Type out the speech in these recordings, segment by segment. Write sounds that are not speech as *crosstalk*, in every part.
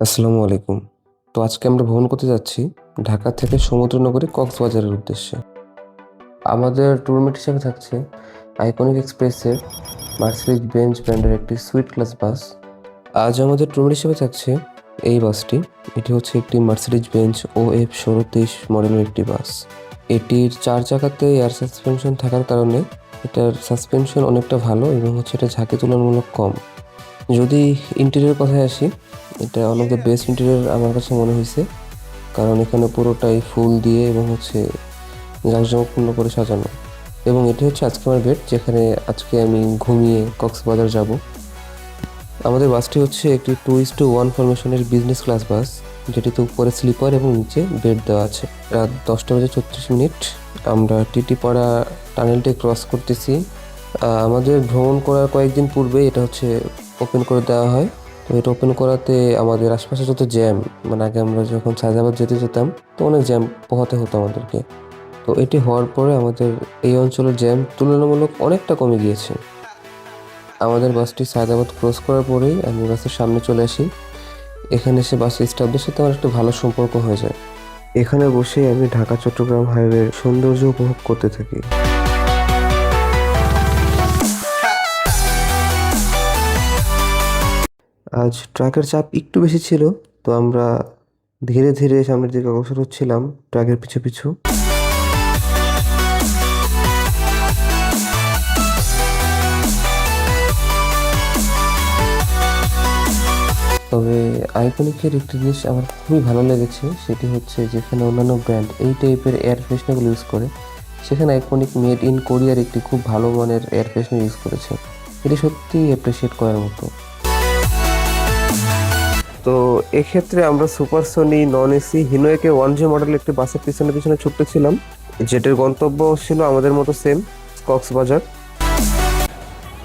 আসসালামু আলাইকুম। তো আজকে আমরা ভ্রমণ করতে যাচ্ছি ঢাকা থেকে সমুদ্রনগরী কক্সবাজারের উদ্দেশ্যে। আমাদের ট্যুরমেট হিসেবে থাকছে আইকনিক এক্সপ্রেসের মার্সিডিজ বেঞ্চ ব্র্যান্ডের একটি সুইট ক্লাস বাস আজ আমাদের ট্যুরমেট হিসেবে থাকছে এই বাসটি এটি হচ্ছে একটি মার্সিডিজ বেঞ্চ ও এফ ষোলো তেইশ মডেলের একটি বাস এটির চার চাকাতে এয়ার সাসপেনশন থাকার কারণে এটার সাসপেনশন অনেকটা ভালো এবং হচ্ছে এটা ঝাঁকি তুলনামূলক কম। যদি ইন্টেরিয়র কথায় আসি, এটা অফ দ্য বেস্ট ইন্টেরিয়র আমার কাছে মনে হয়েছে। কারণ এখানে পুরোটাই ফুল দিয়ে এবং হচ্ছে জাঁকজমকপূর্ণ করে সাজানো। এবং এটি হচ্ছে আজকে আমার বেড যেখানে আজকে আমি ঘুমিয়ে কক্সবাজার যাব। আমাদের বাসটি হচ্ছে একটি টু ইস টু ওয়ান ফরমেশনের বিজনেস ক্লাস বাস যেটিতে উপরে স্লিপার এবং নিচে বেড দেওয়া আছে। রাত দশটা বাজে ছত্রিশ মিনিট। আমরা টিটিপাড়া টানেলটি ক্রস করতেছি। আমাদের ভ্রমণ করার কয়েকদিন পূর্বে এটা হচ্ছে ওপেন করে দেওয়া হয়। তো এটা ওপেন করাতে আমাদের আশপাশে যত জ্যাম মানে আগে আমরা যখন সায়দাবাদ যেতে যেতাম, তো অনেক জ্যাম পোহাতে হতো আমাদেরকে। তো এটি হওয়ার পরে আমাদের এই অঞ্চলের জ্যাম তুলনামূলক অনেকটা কমে গিয়েছে। আমাদের বাসটি সায়দাবাদ ক্রস করার পরেই আমি বাসের সামনে চলে আসি। এখানে এসে বাসের স্টাফদের সাথে আমার একটা ভালো সম্পর্ক হয়ে যায়। এখানে বসে আমি ঢাকা চট্টগ্রাম হাইওয়ের সৌন্দর্য উপভোগ করতে থাকি। আজ ট্রাকের চাপ একটু বেশি ছিল, তো আমরা ধীরে ধীরে সামনের দিকে অগ্রসর হচ্ছিলাম ট্রাকের পিছু পিছু। তবে আইকনিকের একটি জিনিস আমার খুবই ভালো লেগেছে, সেটি হচ্ছে যেখানে অন্যান্য ব্র্যান্ড এই টাইপের এয়ার ফ্রেশনারগুলো ইউজ করে, সেখানে আইকনিক মেড ইন কোরিয়ার একটি খুব ভালো মানের এয়ার ফ্রেশনার ইউজ করেছে। এটি সত্যিই অ্যাপ্রিসিয়েট করার মতো। তো এক্ষেত্রে আমরা সুপার সোনি, নন এসি হিনোয়েকে ওয়ান জি মডেলের একটি বাসের পিছনে পিছনে ছুটতেছিলাম যেটির গন্তব্য ছিল আমাদের মতো সেম, কক্সবাজার।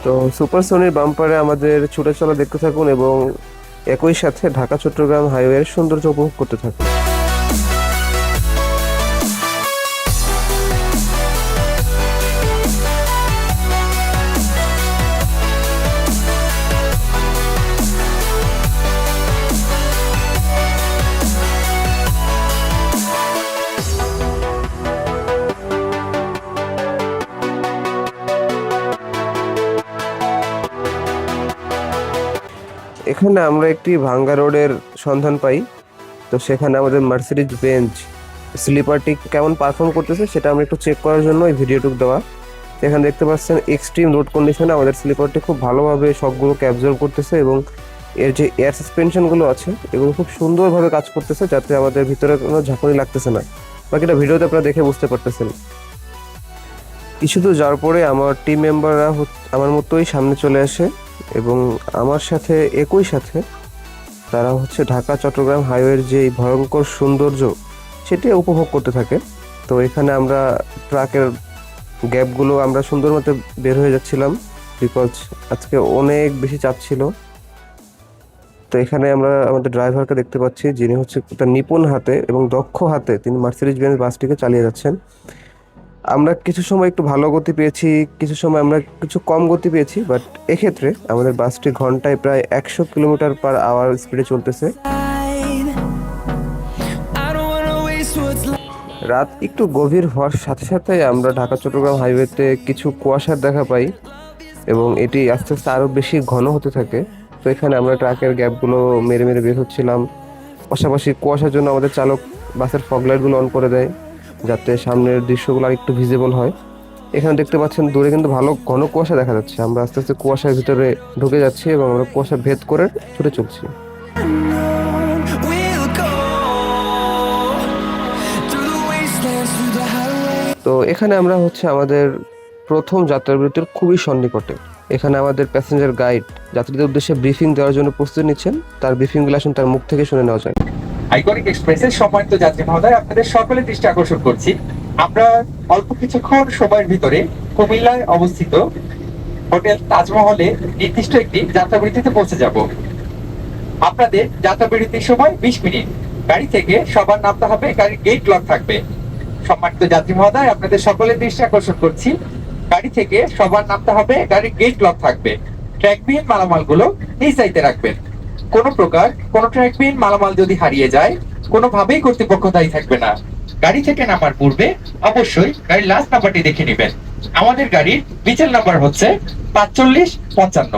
তো সুপার সোনির বাম্পারে আমাদের ছুটে চলা দেখতে থাকুন এবং একই সাথে ঢাকা চট্টগ্রাম হাইওয়ের সৌন্দর্য উপভোগ করতে থাকুন। এখানে আমরা একটি ভাঙ্গা রোডের সন্ধান পাই। তো সেখানে আমাদের মার্সিডিজ বেঞ্চ স্লিপারটি কেমন পারফর্ম করতেছে সেটা আমরা একটু চেক করার জন্য এই ভিডিওটুক দেওয়া। এখানে দেখতে পাচ্ছেন এক্সট্রিম রোড কন্ডিশনে আমাদের স্লিপারটি খুব ভালোভাবে সবগুলোকে অ্যাবজর্ভ করতেছে এবং এর যে এয়ার সাসপেনশনগুলো আছে এগুলো খুব সুন্দরভাবে কাজ করতেছে যাতে আমাদের ভিতরে কোনো ঝাঁকুনি লাগতেছে না। বাকিটা ভিডিওতে আপনারা দেখে বুঝতে পারতেছেন। কিছু দূর যাওয়ার পরে আমার টিম মেম্বাররা আমার মতোই সামনে চলে আসে। এবং আমার সাথে, একই সাথে, তারা হচ্ছে ঢাকা, চট্টগ্রাম হাইওয়ের যে ভয়ঙ্কর সৌন্দর্য, সেটি উপভোগ করতে থাকে। তো এখানে আমরা ট্রাকের গ্যাপগুলো আমরা সুন্দর মতো বের হয়ে যাচ্ছিলাম বিকজ আজকে অনেক বেশি চাপ ছিল। তো এখানে আমরা আমাদের ড্রাইভারকে দেখতে পাচ্ছি, যিনি হচ্ছে তার নিপুণ হাতে এবং দক্ষ হাতে তিনি মার্সিডিজ বেঞ্চ বাসটিকে চালিয়ে যাচ্ছেন। আমরা কিছু সময় একটু ভালো গতি পেয়েছি, কিছু সময় আমরা কিছু কম গতি পেয়েছি বাট এক্ষেত্রে আমাদের বাসটি ঘন্টায় প্রায় একশো কিলোমিটার পার আওয়ার স্পিডে চলতেছে. রাত একটু গভীর হওয়ার সাথে সাথে আমরা ঢাকা চট্টগ্রাম হাইওয়েতে কিছু কুয়াশার দেখা পাই এবং এটি আস্তে আস্তে আরও বেশি ঘন হতে থাকে। তো এখানে আমরা ট্রাকের গ্যাপগুলো মেরে মেরে বের হচ্ছিলাম। পাশাপাশি কুয়াশার জন্য আমাদের চালক বাসের ফগলাইটগুলো অন করে দেয়। যাতে সামনের দৃশ্যগুলো আর একটু ভিজিবল হয়। এখানে দেখতে পাচ্ছেন দূরে কিন্তু ভালো ঘন কুয়াশা দেখা যাচ্ছে। আমরা আস্তে আস্তে কুয়াশার ভিতরে ঢুকে যাচ্ছি এবং আমরা কুয়াশা ভেদ করে ছুটে চলছি. তো এখানে আমরা হচ্ছে আমাদের প্রথম যাত্রার বিরতির খুবই সন্নিকটে। এখানে আমাদের প্যাসেঞ্জার গাইড যাত্রীদের উদ্দেশ্যে ব্রিফিং দেওয়ার জন্য প্রস্তুতি নিচ্ছেন। তার ব্রিফিংগুলো আসুন, তার মুখ থেকে শুনে নেওয়া যায় আইকনিক এক্সপ্রেসের সম্মানিত যাত্রী মহোদয়, আপনাদের সকলের দৃষ্টি আকর্ষণ করছি। আমরা অল্প কিছুক্ষণ সময়ের ভিতরে কুমিল্লায় অবস্থিত হোটেল তাজমহলে নির্দিষ্ট একটি যাত্রাবিরতিতে পৌঁছে যাব। আপনাদের যাত্রাবিরতির সময় বিশ মিনিট। গাড়ি থেকে সবার নামতে হবে, গাড়ির গেট লক থাকবে। সম্মানিত যাত্রী মহোদয়, আপনাদের সকলের দৃষ্টি আকর্ষণ করছি। গাড়ি থেকে সবার নামতে হবে, গাড়ির গেট লক থাকবে। ট্র্যাকবিহীন মালামালগুলো নিজ দায়িত্বে রাখবেন। কোনো প্রকার কোনো ট্র্যাকবিন মালামাল যদি হারিয়ে যায়, কোনোভাবেই কর্তৃপক্ষ দায়ী থাকবে না। গাড়ি থেকে নামার পূর্বে অবশ্যই গাড়ির লাস্ট নাম্বারটি দেখে নেবেন। আমাদের গাড়ির মিচেল নাম্বার হচ্ছে পাঁচচল্লিশ পঞ্চান্ন।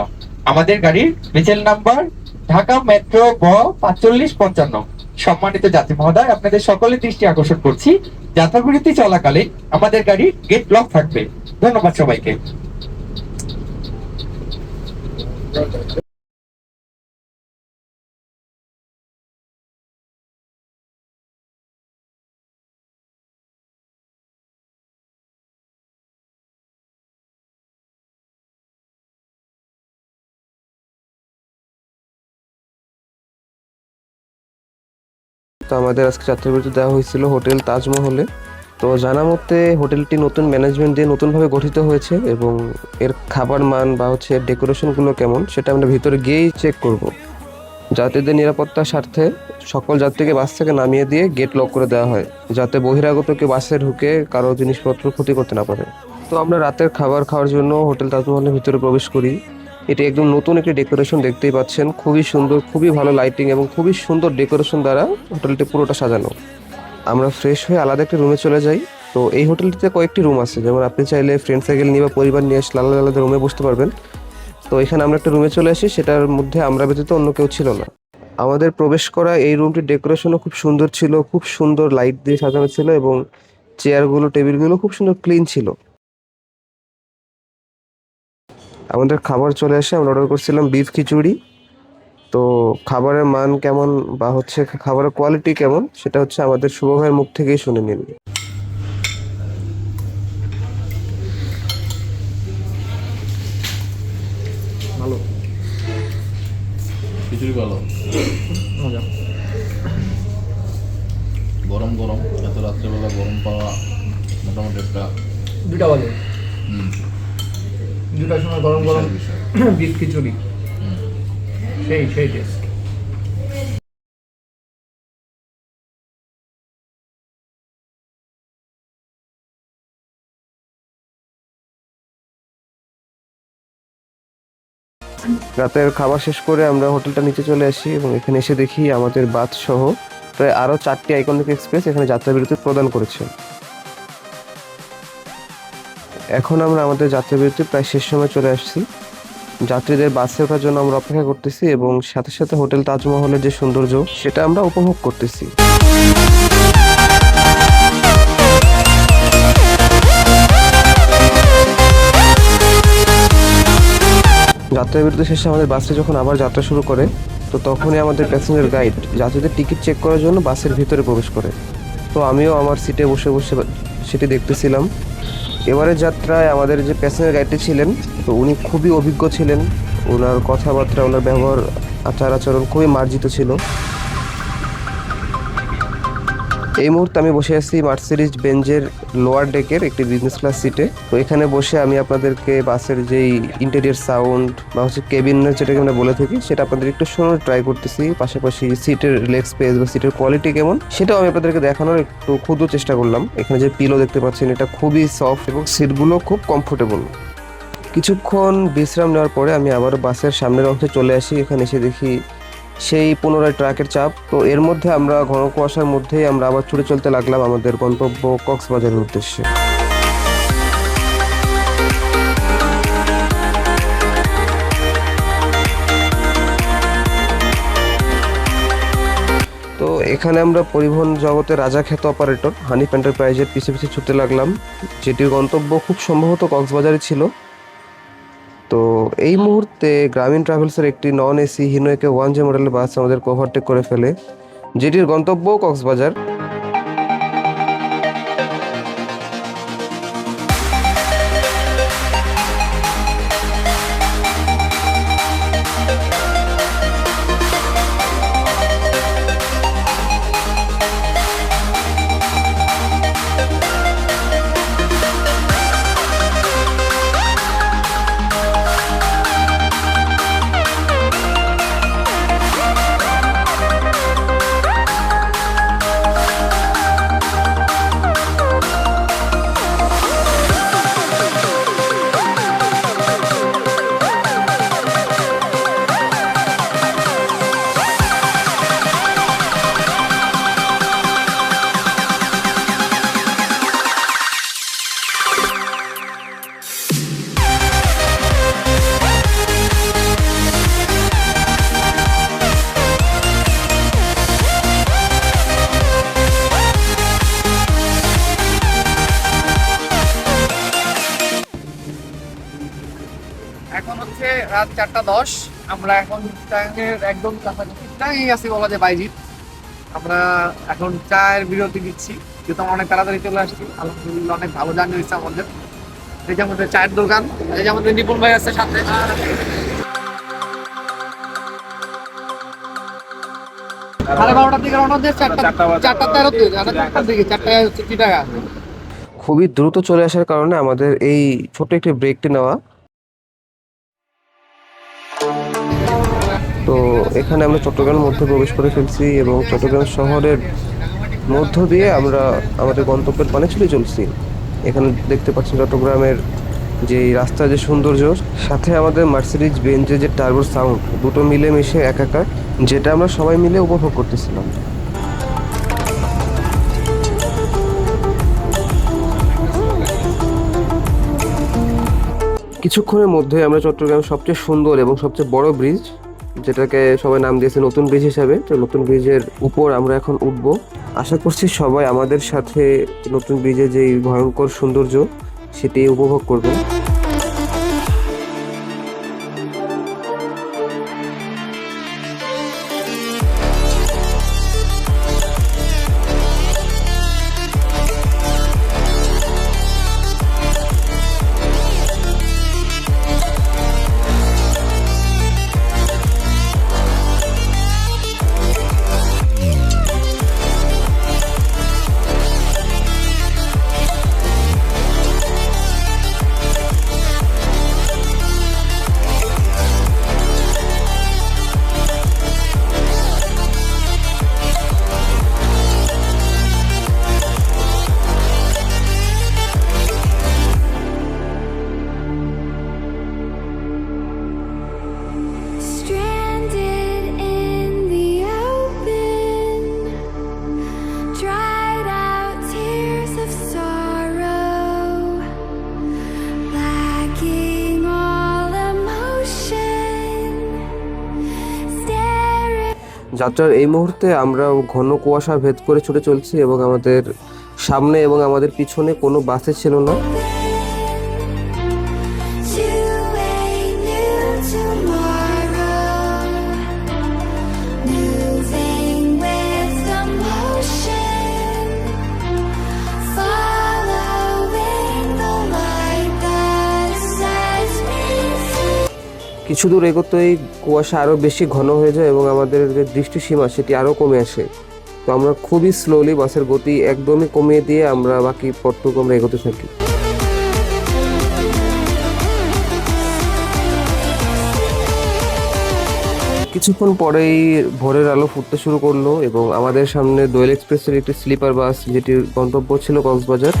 আমাদের গাড়ির মিচেল নাম্বার ঢাকা মেট্রো গ পাঁচচল্লিশ পঞ্চান্ন। সম্মানিত যাত্রী মহোদয়, আপনাদের সকলের দৃষ্টি আকর্ষণ করছি। যাত্রাবিরতি চলাকালে আমাদের গাড়ির গেট ব্লক থাকবে। ধন্যবাদ সবাইকে। আমাদের আজকে যাত্রাবিরতি দেওয়া হয়েছিল হোটেল তাজমহলে। তো জানা মতে হোটেলটি নতুন ম্যানেজমেন্ট দিয়ে নতুনভাবে গঠিত হয়েছে এবং এর খাবার মান বা হচ্ছে ডেকোরেশনগুলো কেমন সেটা আমরা ভিতরে গিয়েই চেক করব। যাত্রীদের নিরাপত্তার স্বার্থে সকল যাত্রীকে বাস থেকে নামিয়ে দিয়ে গেট লক করে দেওয়া হয়, যাতে বহিরাগত কেউ বাসে ঢুকে কারও জিনিসপত্র ক্ষতি করতে না পারে। তো আমরা রাতের খাবার খাওয়ার জন্য হোটেল তাজমহলের ভিতরে প্রবেশ করি। এটি একদম নতুন একটি ডেকোরেশন দেখতেই পাচ্ছেন। খুবই সুন্দর, খুবই ভালো লাইটিং এবং খুবই সুন্দর ডেকোরেশন দ্বারা হোটেলটি পুরোটা সাজানো। আমরা ফ্রেশ হয়ে আলাদা একটা রুমে চলে যাই। তো এই হোটেলটিতে কয়েকটি রুম আছে। যেমন আপনি চাইলে ফ্রেন্ড সাইকেল নিয়ে বা পরিবার নিয়ে এসে আলাদা আলাদা রুমে বসতে পারবেন। তো এখানে আমরা একটা রুমে চলে আসি। সেটার মধ্যে আমরা ব্যতীত অন্য কেউ ছিল না। আমাদের প্রবেশ করা এই রুমটির ডেকোরেশনও খুব সুন্দর ছিল। খুব সুন্দর লাইট দিয়ে সাজানো ছিল এবং চেয়ারগুলো টেবিলগুলো খুব সুন্দর ক্লিন ছিল। আমাদের খাবার চলে আসে। আমরা অর্ডার করছিলাম বিফ খিচুড়ি। তো খাবারের মান কেমন বা হচ্ছে খাবারের কোয়ালিটি কেমন সেটা হচ্ছে আমাদের শুভ ভাইয়ের মুখ থেকেই শুনে নিন। ভালো। খিচুড়ি ভালো। মজা। গরম গরম এত রাত্রেবেলা গরম পাওয়া মোটামুটি একটা দুটা বাজে হুম, দুটার সময় গরম গরম *clears throat* বিফ খিচুড়ি। সেই সেই টেস্ট রাতের খাবার শেষ করে আমরা হোটেলটা নিচে চলে আসি এবং এখানে এসে দেখি আমাদের বাস সহ প্রায় আরও চারটি আইকনিক এক্সপ্রেস এখানে যাত্রাবিরতি প্রদান করেছে। এখন আমরা আমাদের যাত্রাবিরতি প্রায় শেষ সময় চলে আসছি। যাত্রীদের বাসে ওঠার জন্য আমরা অপেক্ষা করতেছি এবং সাথে সাথে হোটেল তাজমহলের যে সৌন্দর্য, সেটা আমরা উপভোগ করতেছি। যাত্রা বিরতি শেষে আমাদের বাসটি যখন আবার যাত্রা শুরু করে, তো তখনই আমাদের প্যাসেঞ্জার গাইড যাত্রীদের টিকিট চেক করার জন্য বাসের ভিতরে প্রবেশ করে। তো আমিও আমার সিটে বসে বসে সেটি দেখতেছিলাম। এবারের যাত্রায় আমাদের যে প্যাসেঞ্জার গাইডটি ছিলেন, তো উনি খুবই অভিজ্ঞ ছিলেন। ওনার কথাবার্তা ওনার ব্যবহার, আচার আচরণ খুবই মার্জিত ছিল। এই মুহূর্তে আমি বসে আছি মার্সিডিজ বেঞ্জের লোয়ার ডেকের একটি বিজনেস ক্লাস সিটে তো এখানে বসে আমি আপনাদেরকে বাসের যেই ইন্টেরিয়ার সাউন্ড বা হচ্ছে কেবিন যেটাকে আমরা বলে থাকি, সেটা আপনাদের একটু শোনার ট্রাই করতেছি। পাশাপাশি সিটের লেগ স্পেস বা সিটের কোয়ালিটি কেমন, সেটাও আমি আপনাদেরকে দেখানোর একটু ক্ষুদ্র চেষ্টা করলাম। এখানে যে পিলো দেখতে পাচ্ছেন, এটা খুবই সফট এবং সিটগুলো খুব কমফোর্টেবল কিছুক্ষণ বিশ্রাম নেওয়ার পরে আমি আবারও বাসের সামনের অংশে চলে আসি। এখানে এসে দেখি সেই পুনরায় ট্রাকের চাপ। তো এর মধ্যে আমরা ঘন কুয়াশার মধ্যেই আমরা আবার ছুটে চলতে লাগলাম আমাদের গন্তব্য কক্সবাজারের উদ্দেশ্যে। তো এখানে আমরা পরিবহন জগতে রাজা খ্যাত অপারেটর হানিফ এন্টারপ্রাইজের পিছে পিছে ছুটতে লাগলাম, যেটির গন্তব্য খুব সম্ভবত কক্সবাজারে ছিল। তো এই মুহূর্তে গ্রামীণ ট্রাভেলসের একটি নন এসি হিনোয়েকে ওয়ান জে মডেলের বাস আমাদের কোভারটেক করে ফেলে, যেটির গন্তব্য কক্সবাজার। চারটা দশ। আমরা এখন টাইমের একদম কাছাকাছি টাইমে আছি বলা যায় বাইজিৎ। আমরা এখন চায়ের বিরতি দিচ্ছি যেহেতু আমরা অনেক তাড়াতাড়ি চলে আসছি আলহামদুলিল্লাহ অনেক ভালো জার্নি হয়েছে আমাদের। এই যে আমাদের চায়ের দোকান এই যে আমাদের নিপুণ ভাই আছে সাথে। সাড়ে বারোটার দিকে রওনা দিয়ে চারটা চারটা চারটার দিকে চারটায় হচ্ছে চিটাগা খুবই দ্রুত চলে আসার কারণে আমাদের এই ছোট একটি ব্রেকটি নেওয়া। তো এখানে আমরা চট্টগ্রামের মধ্যে প্রবেশ করে ফেলছি এবং চট্টগ্রাম শহরের মধ্য দিয়ে আমরা আমাদের গন্তব্যের পানে ছুটে চলছি। এখানে দেখতে পাচ্ছি চট্টগ্রামের যে রাস্তার যে সৌন্দর্য, সাথে আমাদের মার্সিডিজ বেঞ্জের যে টার্বো সাউন্ড দুটো মিলে মিশে একাকার, যেটা আমরা সবাই মিলে উপভোগ করতেছিলাম। কিছুক্ষণের মধ্যে আমরা চট্টগ্রামের সবচেয়ে সুন্দর এবং সবচেয়ে বড় ব্রিজ যেটাকে সবাই নাম দিয়েছে নতুন ব্রিজ হিসাবে। তো নতুন ব্রিজের উপর আমরা এখন উঠবো। আশা করছি সবাই আমাদের সাথে নতুন ব্রিজের যেই ভয়ঙ্কর সৌন্দর্য, সেটি উপভোগ করবেন যাত্রার এই মুহূর্তে আমরা ঘন কুয়াশা ভেদ করে ছুটে চলছি এবং আমাদের সামনে এবং আমাদের পিছনে কোনো বাসে ছিল না। কিছু দূর এগোতেই কুয়াশা আরও বেশি ঘন হয়ে যায় এবং আমাদের যে দৃষ্টিসীমা সেটি আরও কমে আসে। তো আমরা খুবই স্লোলি বাসের গতি একদমই কমিয়ে দিয়ে আমরা বাকি পথটুকু আমরা এগোতে থাকি। কিছুক্ষণ পরেই ভোরের আলো ফুটতে শুরু করল এবং আমাদের সামনে দোয়েল এক্সপ্রেসের একটি স্লিপার বাস যেটির গন্তব্য ছিল কক্সবাজার।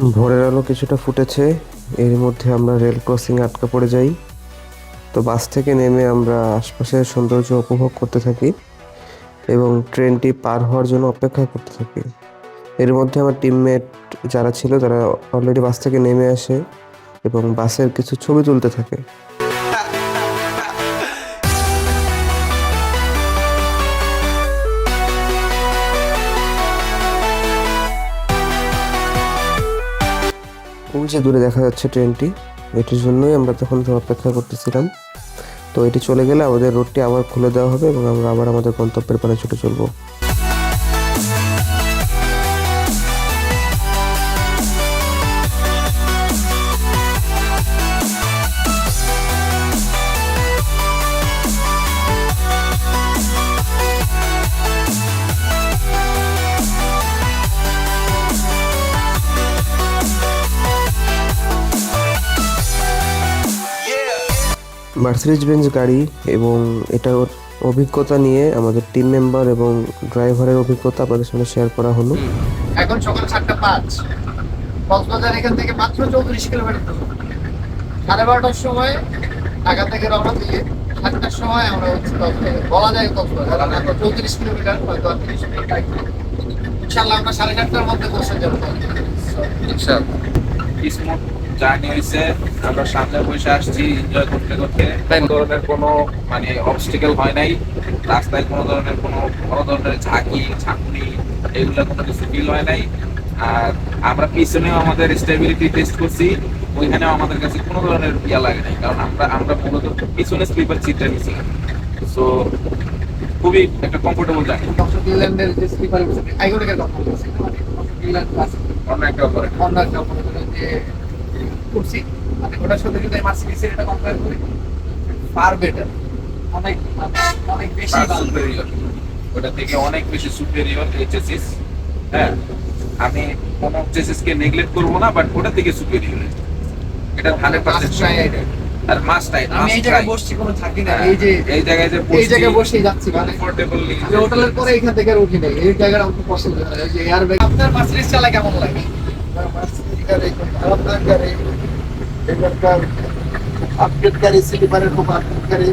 ভোরের আলো কিছুটা ফুটেছে। এর মধ্যে আমরা রেল ক্রসিং আটকা পড়ে যাই। তো বাস থেকে নেমে আমরা আশপাশের সৌন্দর্য উপভোগ করতে থাকি এবং ট্রেনটি পার হওয়ার জন্য অপেক্ষা করতে থাকি। এর মধ্যে আমার টিমমেট যারা ছিল, তারা অলরেডি বাস থেকে নেমে আসে এবং বাসের কিছু ছবি তুলতে থাকে। যে দূরে দেখা যাচ্ছে ট্রেনটি, এটির জন্যই আমরা তখন অপেক্ষা করতেছিলাম। তো এটি চলে গেলে আমাদের রোডটি আবার খুলে দেওয়া হবে এবং আমরা আবার আমাদের গন্তব্যের পানে ছুটে চলবো। মার্সিডিজ বেঞ্জ গাড়ি এবং এটার অভিজ্ঞতা নিয়ে আমাদের টিম মেম্বার এবং ড্রাইভারের অভিজ্ঞতা আপনাদের সঙ্গে শেয়ার করা হলো। এখন সকাল সাতটা পাঁচ। কক্সবাজার এখান থেকে মাত্র চৌত্রিশ কিলোমিটার সাড়ে বারোটার সময় ঢাকা থেকে রওনা দিয়ে সাতটার সময় আমরা হচ্ছে বলা যায় কক্সবাজার। আর এখন চৌত্রিশ কিলোমিটার হয়তো আর তিরিশ মিনিট লাগবে। ইনশাল্লাহ আমরা সাড়ে চারটার মধ্যে পৌঁছে যাব। স্মুথ জার্নি হয়েছে আমরা সামনে বসে আসছি এনজয় করতে করতে। কোনো ধরনের কোনো মানে অবস্টিকেল হয় নাই। রাস্তায় কোনো ধরনের কোনো বড় ধরনের ঝাঁকি ঝাঁকুনি এগুলো কোনো কিছু ফিল হয় নাই। আর আমরা পিছনেও আমাদের স্টেবিলিটি টেস্ট করছি ওইখানেও আমাদের কাছে কোনো ধরনের ইয়া লাগে নাই কারণ আমরা আমরা মূলত পিছনে স্লিপার সিটটা নিয়েছিলাম। সো খুবই একটা কমফোর্টেবল জার্নি কক্সবাজারের যে স্লিপার আইকনিকের কথা বলছি অন্য একটা অন্য একটা যে করছি। মানে ওটার সাথে যদি মার্সিডিসের এটা কম্পেয়ার করি ফার বেটার অনেক মানে অনেক বেশি সুপেরিয়র ওটা থেকে অনেক বেশি সুপেরিয়র এইচএসিস হ্যাঁ আমি কোন চেসিসকে নেগলেক্ট করব না বাট ওটা থেকে সুপেরিয়র এটা হান্ড্রেড পার্সেন্ট Must এটা। আর মাস্ট টাইম আমি এই জায়গায় বসছি কোনো থাকি না এই যে এই জায়গায় যে এই জায়গায় বসেই যাচ্ছি মানে কমফোর্টেবলি আমি হোটেলের পরে এখান থেকে আর উঠি নাই। এই জায়গাটা আমার পছন্দ হয়। এই যে এয়ার ব্যাগ আপনার মার্সিডিস চালায় কেমন লাগে? আপডেট গাড়ি স্লিপারের খুব আপডেট গাড়ি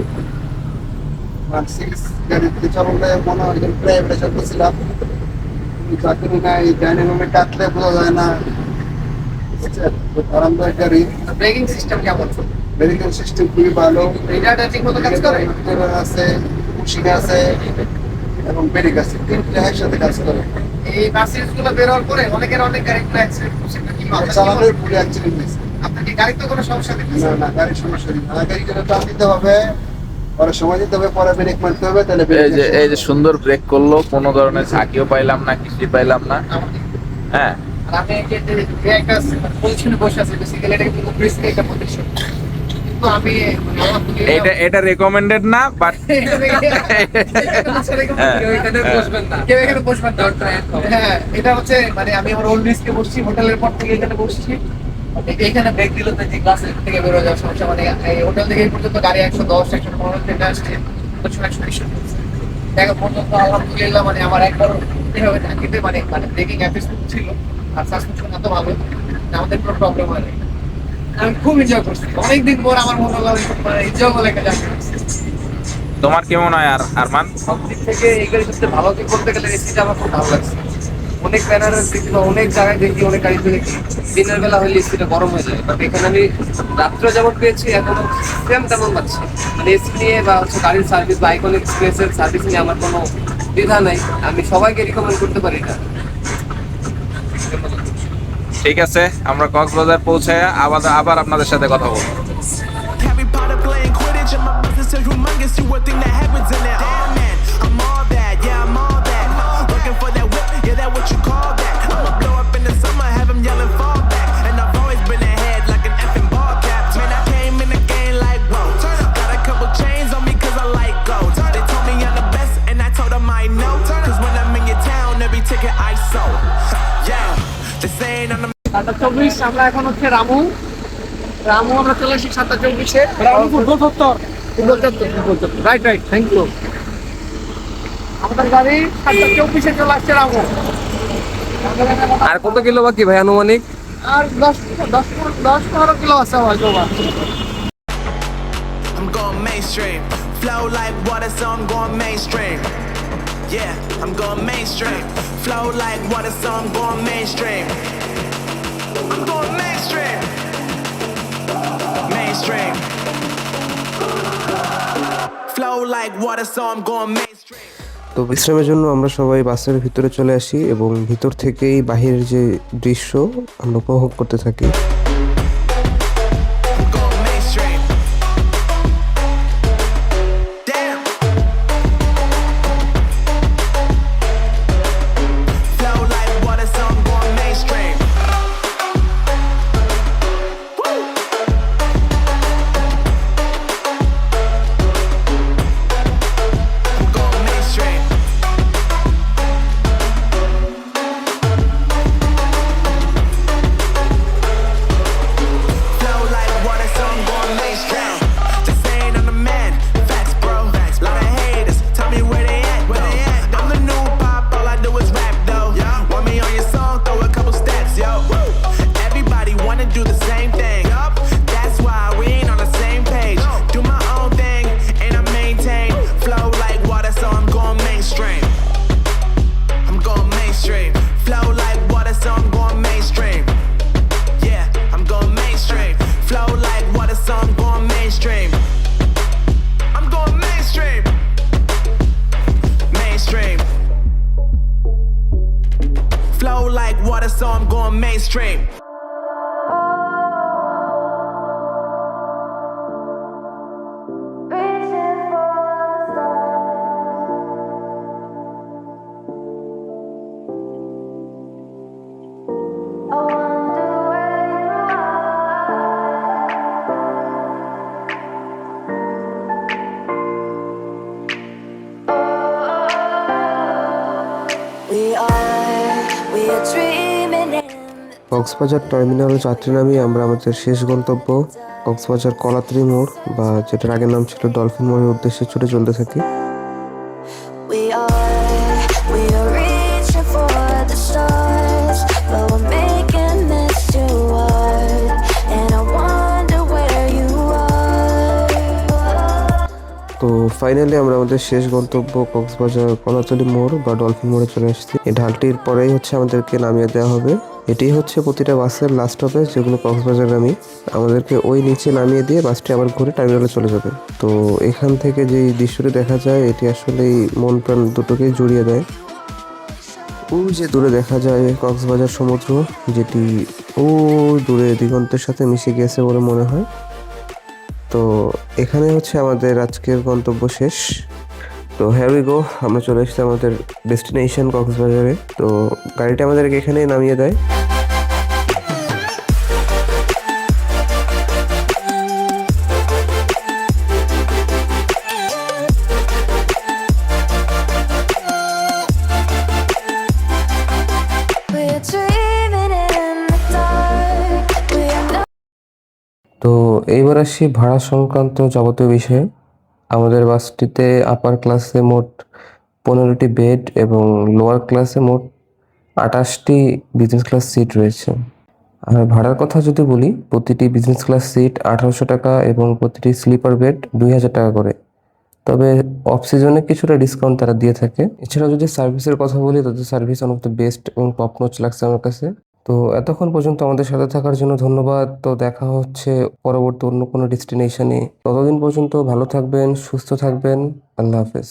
মার্সিডিস গাড়িতে চললে মনে হয় যেন প্রাইভেটে চলতেছিলাম চাকরি না এই ডাইনামে কাটলে বোঝা যায় না বুঝছেন? খুব আরামদায়ক গাড়ি ব্রেকিং সিস্টেম কেমন মেডিকেল সিস্টেম খুবই ভালো রেডারটা ঠিক মতো কাজ করে Inverter আছে পুশিং আছে এবং ব্রেক আছে তিনটে একসাথে কাজ করে এই মার্সিডিসগুলো বের হওয়ার পরে অনেকের অনেক গাড়ি গুলো অ্যাক্সিডেন্ট করছে কি চালানোর পুরো অ্যাক্সিডেন্ট হয়েছে। আপনার কি তো কোনো সমস্যা না না গাড়ির সমস্যা নেই। আগে গাড়ি টান দিতে হবে। পরে সময় দিতে হবে পরে ব্রেক মারতে হবে তাহলে এই যে এই যে সুন্দর ব্রেক করল কোনো ধরনের ঝাঁকিও পাইলাম না কিছুই পাইলাম না। হ্যাঁ। আর আমি একটা পজিশনে বসে আছি বেসিক্যালি এটা কিন্তু রিস্ক একটা পজিশন কিন্তু আমি আলহামদুলিল্লাহ- এটা এটা রেকমেন্ডেড না বাট এটা হচ্ছে হ্যাঁ, কেউ এখানে। বসবেন এটা হচ্ছে মানে আমি আমার ওল্ড রিস্কে বসছি হোটেলের পর থেকে এখানে বসছি। এখানে ব্রেক দিল তো যে ক্লাস থেকে বেরো যাওয়ার সমস্যা মানে এই হোটেল থেকে এই পর্যন্ত গাড়ি একশো দশ একশো পনেরো থেকে আসছে। একশো একশো দেখা পর্যন্ত আলহামদুলিল্লাহ মানে আমার একবার এভাবে ঝাঁকিতে মানে মানে ব্রেকিং অ্যাপিসমেন্ট ছিল আর সাসপেনশন এত ভালো আমাদের কোনো প্রবলেম হয় না আমি খুব এনজয় করছি। অনেকদিন পর আমার মনে হলো মানে এনজয় বলে একটা জার্নি তোমার কেমন হয় আর আরমান? সব দিক থেকে এই গাড়ি সবচেয়ে ভালো দিক বলতে গেলে এসিটা আমার খুব ভালো লাগছে। অনেক ব্যানারের দেখি বা অনেক জায়গায় দেখি অনেক গাড়িতে দেখি। দিনের বেলা হলে এসিটা গরম হয়ে যায়। বাট এখানে আমি রাত্রে যেমন পেয়েছি এখনও সেম তেমন পাচ্ছি। মানে এসি নিয়ে বা হচ্ছে গাড়ির সার্ভিস বা আইকনিক এক্সপ্রেসের সার্ভিস নিয়ে আমার কোনো দ্বিধা নাই। আমি সবাইকে রিকমেন্ড করতে পারি এটা। ঠিক আছে আমরা কক্সবাজার পৌঁছে আবার আবার আপনাদের সাথে কথা বলব। চব্বিশ আমরা এখন হচ্ছে রামু। রামু আমরা চলে এসেছি সাতটা চব্বিশে। ফুটবল চত্বর। ফুটবল চত্বর। ফুটবল চত্বর। রাইট রাইট থ্যাংক ইউ আমাদের গাড়ি সাতটা চব্বিশে চলে আসছে রামু। আর কত কিলো বাকি ভাই আনুমানিক? আর দশ দশ দশ পনেরো কিলো আছে হয়তো বা I'm going mainstream. Flow like water, so I'm going mainstream. Yeah, I'm going mainstream. Flow like water, so I'm going mainstream. তো বিশ্রামের জন্য আমরা সবাই বাসের ভিতরে চলে আসি এবং ভিতর থেকেই বাহিরের যে দৃশ্য আমরা উপভোগ করতে থাকি। কক্সবাজার টার্মিনাল যাত্রী নামিয়ে আমরা আমাদের শেষ গন্তব্য কক্সবাজার কলাত্রি মোড় বা যেটার আগের নাম ছিল ডলফিন মোড়ের উদ্দেশ্যে ছুটে চলতে থাকি. তো ফাইনালি আমরা আমাদের শেষ গন্তব্য কক্সবাজার কলাতলি মোড় বা ডলফিন মোড়ে চলে আসছি। এই ঢালটির পরেই হচ্ছে আমাদেরকে নামিয়ে দেওয়া হবে। এটাই হচ্ছে প্রতিটা বাসের লাস্ট স্টপেজ যেগুলো কক্সবাজারগামী আমাদেরকে ওই নিচে নামিয়ে দিয়ে বাসটি আবার ঘুরে টার্মিনালে চলে যাবে। তো এখান থেকে যে দৃশ্যটি দেখা যায়, এটি আসলেই মন প্রাণ দুটোকেই জড়িয়ে দেয়। ওই যে দূরে দেখা যায় কক্সবাজার সমুদ্র, যেটি ও দূরে দিগন্তের সাথে মিশে গিয়েছে বলে মনে হয়। তো এখানে হচ্ছে আমাদের আজকের গন্তব্য শেষ। তো হ্যাঁ উই গো আমরা চলে এসেছি আমাদের ডেস্টিনেশন কক্সবাজারে। তো গাড়িটা আমাদেরকে এখানেই নামিয়ে দেয়। এইবার আসি ভাড়া সংক্রান্ত যাবতীয় বিষয়ে আমাদের বাসটিতে আপার ক্লাসে মোট পনেরোটি বেড এবং লোয়ার ক্লাসে মোট আঠাশটি বিজনেস ক্লাস সিট রয়েছে। আর ভাড়ার কথা যদি বলি, প্রতিটি বিজনেস ক্লাস সিট আঠারোশো টাকা এবং প্রতিটি স্লিপার বেড দুই হাজার টাকা করে। তবে অফ সিজনে কিছুটা ডিসকাউন্ট তারা দিয়ে থাকে। এছাড়াও যদি সার্ভিসের কথা বলি, তাদের সার্ভিস অনেক বেস্ট এবং টপ লাগছে আমার কাছে। তো এতক্ষণ পর্যন্ত আমাদের সাথে থাকার জন্য ধন্যবাদ। তো দেখা হচ্ছে পরবর্তী অন্য কোনো ডেস্টিনেশনে ততদিন পর্যন্ত ভালো থাকবেন, সুস্থ থাকবেন। আল্লাহ হাফেজ।